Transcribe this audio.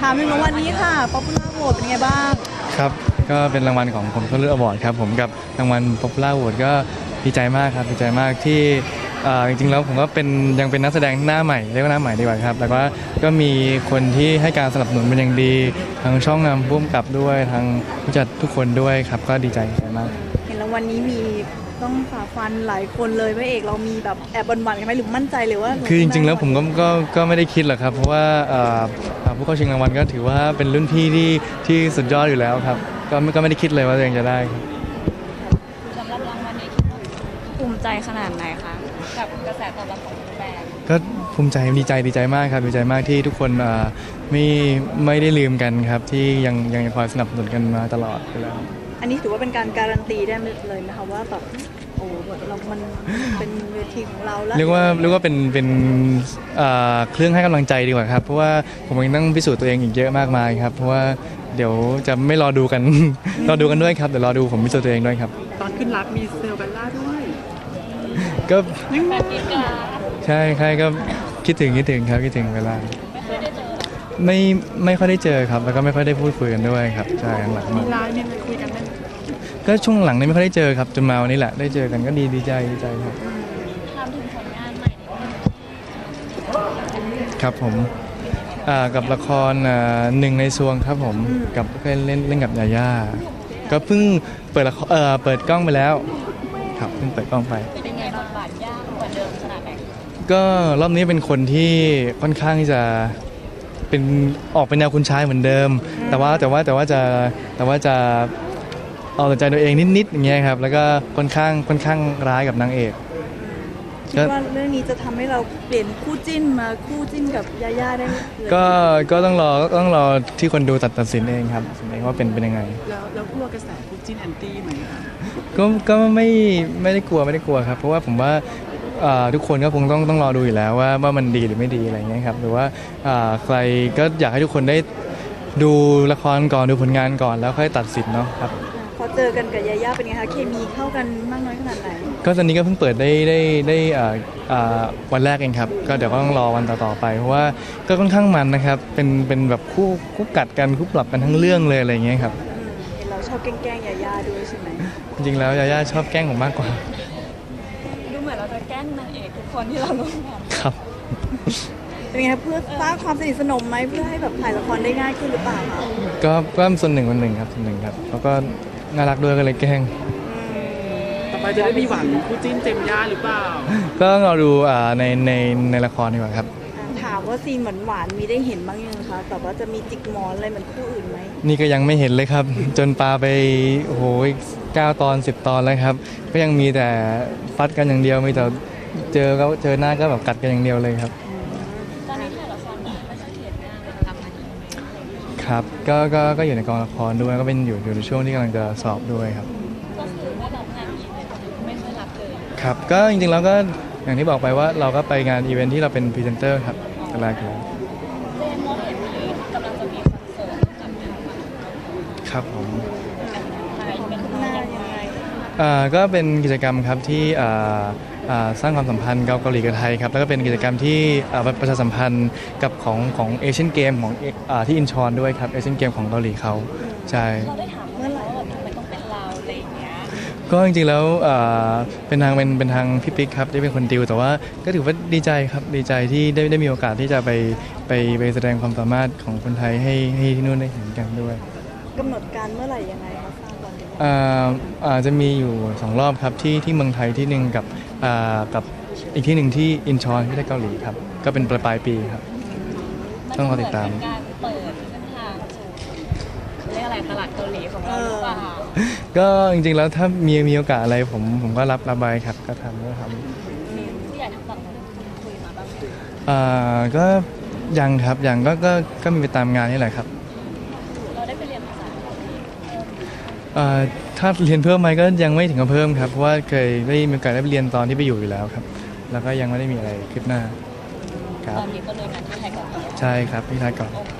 ถามถึงรางวัลนี้ค่ะ Popular Vote เป็นไงบ้าง ครับ ก็เป็นรางวัลของผมเขาเลือกอวอร์ดครับ ผมกับรางวัล Popular Award ก็ดีใจมากครับดีใจมากที่เอ่อจริงๆแล้วผมก็เป็นยังเป็นนักแสดงหน้าใหม่เรียกว่าหน้าใหม่ดีกว่าครับแล้วก็ก็มีคนที่ให้การสนับสนุนเป็นอย่างดีทางช่องนำพุ่มกับด้วยทางผู้จัดทุกคนด้วยครับก็ดีใจดีใจมาก เห็นรางวัลนี้มี ต้องฝ่าฟันหลายคนเลยพระเอกเรามีแบบแอบหวั่นๆกันไหมหรือมั่นใจเลยว่าเาคือจริงๆแล้วได้ผมก็ก็ก็ไม่ได้คิดหรอกครับ เพราะว่าเอ่อเอ่อผู้เข้าชิงรางวัลก็ถือว่าเป็นรุ่นพี่ที่ที่สุดยอดอยู่แล้วครับ ก็ไม่ก็ไม่ได้คิดเลยว่าตัวเองจะได้ครับ สำหรับรางวัลนี้คิดว่าภูมิใจขนาดไหนคะ กับกระแสตอบรับของแบรนด์ก็ภูมิใจดีใจดีใจมากครับดีใจมากที่ทุกคนเอ่อไม่ไม่ได้ลืมกันครับที่ยังยังคอยสนับสนุนกันมาตลอดอยู่แล้ว อันนี้ถือว่าเป็นการการันตีได้เลยนะคะว่าแบบโอ้เรามันเป็นเวทีของเราแล้วเรียกว่าเรียกว่าเป็นเป็นเอ่อเครื่องให้กำลังใจดีกว่าครับ เพราะว่าผมยังต้องพิสูจน์ตัวเองอีกเยอะมากมายครับ เพราะว่าเดี๋ยวจะไม่รอดูกัน รอดูกันด้วยครับเดี๋ยวรอดูผมพิสูจน์ตัวเองด้วยครับ ตอนขึ้นรับมีเซลล์เบลล่าด้วยก็แบรนด์กินกาใช่ใช่ก็คิดถึงคิดถึงครับคิดถึงเวลาไม่เคยได้เจอไม่ไม่ค่อยได้เจอครับ แล้วก็ไม่ค่อยได้พูดคุยกันด้วยครับใช่หลังๆมีมาไลน์มีอะไรคุยกันไหม ก็ช่วงหลังนี้ไม่ค่อยได้เจอครับจนมาวันนี้แหละได้เจอกันก็ดีดีใจดีใจครับทำถึงผลงานใหม่นิดนึงครับผมอ่ากับละครอ่าหนึ่งในซวงครับผมกับเคยเล่นเล่นกับยาย่าก็เพิ่งเปิดละครเอ่อเปิดกล้องไปแล้ว ครับเพิ่งเปิดกล้องไปเป็นไงบทบาทยากกว่าเดิมขนาดไหนก็รอบนี้เป็นคนที่ค่อนข้างที่จะเป็นออกเป็นแนวคุณชายเหมือนเดิม แต่ว่าแต่ว่าแต่ว่าจะแต่ว่าจะ เอาแต่ใจตัวเองนิดๆอย่างเงี้ยครับแล้วก็ค่อนข้างค่อนข้างร้ายกับนางเอก คิดว่าเรื่องนี้จะทำให้เราเปลี่ยนคู่จิ้นมาคู่จิ้นกับยาย่าได้เลยก็ก็ต้องรอต้องรอที่คนดูตัดตัดสินเองครับตัดสินเองว่าเป็นเป็นยังไง แล้วแล้วกลัวกระแสคู่จิ้นแอนตี้ไหมคะก็ก็ไม่ไม่ได้กลัวไม่ได้กลัวครับ เพราะว่าผมว่าอ่าทุกคนก็คงต้องต้องรอดูอยู่แล้วว่าว่ามันดีหรือไม่ดีอะไรเงี้ยครับหรือว่าอ่าใครก็อยากให้ทุกคนได้ดูละครก่อนดูผลงานก่อนแล้วค่อยตัดสินเนาะครับพอ เจอกันกับยาย่าเป็นไงคะเคมีเข้ากันมากน้อยขนาดไหนก็ตอนนี้ก็เพิ่งเปิดได้ได้ได้อ่าอ่าวันแรกเองครับ ก็เดี๋ยวก็ต้องรอวันต่อๆไปเพราะว่าก็ค่อนข้างมันนะครับ เป็นเป็นแบบคู่คู่กัดกันคู่ปรับกันทั้งเรื่องเลยอะไรเงี้ยครับ อืมเห็นเราชอบแกล้งๆยาย่าด้วยใช่ไหมจริงๆแล้วยาย่าชอบแกล้งผมมากกว่าดูเหมือนเราจะแกล้งนางเอกทุกคนที่เราร่วมงานครับ เป็นไงคะเพื่อสร้างความสนิทสนมไหมเพื่อให้แบบถ่ายละครได้ง่ายขึ้นหรือเปล่าคะก็ก็ส่วนหนึ่งวันหนึ่งครับส่วนหนึ่งครับแล้วก็ น่ารักด้วยก็เลยแกล้ง ต่อไปจะได้มีหวังคู่จิ้นเจมย่าหรือเปล่า ก็รอดูอ่าในในในละครดีกว่าครับอ่าถามว่าซีนหวานๆมีได้เห็นบ้างยังคะแต่ว่าจะมีจิกหมอนอะไรเหมือนคู่อื่นไหมนี่ก็ยังไม่เห็นเลยครับ จนปลาไปโอ้โหเก้าตอนสิบตอนแล้วครับ ก็ยังมีแต่ฟัดกันอย่างเดียวมีแต่เจอก็เจอหน้าก็แบบกัดกันอย่างเดียวเลยครับต ครับก็ก็ก็อยู่ในกองละครด้วยก็เป็นอยู่อยู่ในช่วงที่กำลังจะสอบด้วยครับ ก็คือไม่รับงานอีเวนต์ไม่ค่อยรับเลยครับก็จริงๆแล้วก็อย่างที่บอกไปว่าเราก็ไปงานอีเวนท์ที่เราเป็นพรีเซนเตอร์ครับแต่แรกอยู่แล้วเจนมองเห็นมีกำลังจะมีคอนเสิร์ตกับทางฝั่งครับผมไทยเป็นหน้ายังไงอ่าก็เป็นกิจกรรมครับที่อ่าอ่า สร้างความสัมพันธ์เกาเกาหลีกับไทยครับแล้วก็เป็นกิจกรรมที่อ่าประชาสัมพันธ์กับของของเอเชียนเกมของอ่าที่อินชอนด้วยครับเอเชียนเกมของเกาหลีเขาใช่เราได้ถามเมื่อไหร่ว่าแบบทำไมต้องเป็นเราอะไรอย่างเงี้ยก็จริงๆแล้วอ่าเป็นทางเป็นเป็นทางพี่ปิ๊กครับที่เป็นคนดิวแต่ว่าก็ถือว่าดีใจครับดีใจที่ได้ได้มีโอกาสที่จะไปไปไปแสดงความสามารถของคนไทยให้ให้ที่นู่นได้เห็นกันด้วยกำหนดการเมื่อไหร่ยังไงคะทราบวันเดียวอ่าอาจจะมีอยู่สองรอบครับที่ที่เมืองไทยที่หนึ่งกับอ่า กับอีกที่หนึ่งที่อินชอนที่ประเทศเกาหลีครับ ก็เป็นปลายปลายปีครับ ต้องรอติดตาม นเหอนเป็นการเปิดเส้นทางสู่เรียกอะไรตลาดเกาหลีของเราหรือเปล่าก็จริงๆแล้วถ้ามีมีโอกาสอะไรผมผมก็รับรับใบครับก็ทำก็ทผู้ใหญ่ทั้งฝั่งนู้นคุยมาบ้างไหมำอ่าก็ยังครับยังก็ก็ก็มีไปตามงานนี่แหละครับ เราได้ไปเรียนภาษาเกาหลีเพิ่ม อ่า ถ้าเรียนเพิ่มไหมก็ยังไม่ถึงกับเพิ่มครับ เพราะว่าเคยได้มีโอกาสได้ไปเรียนตอนที่ไปอยู่อยู่แล้วครับ แล้วก็ยังไม่ได้มีอะไรคืบหน้าครัตบอนนี้ก็เลยงานที่ไทยก่อนใช่ครับพี่ทายก่อนโอเค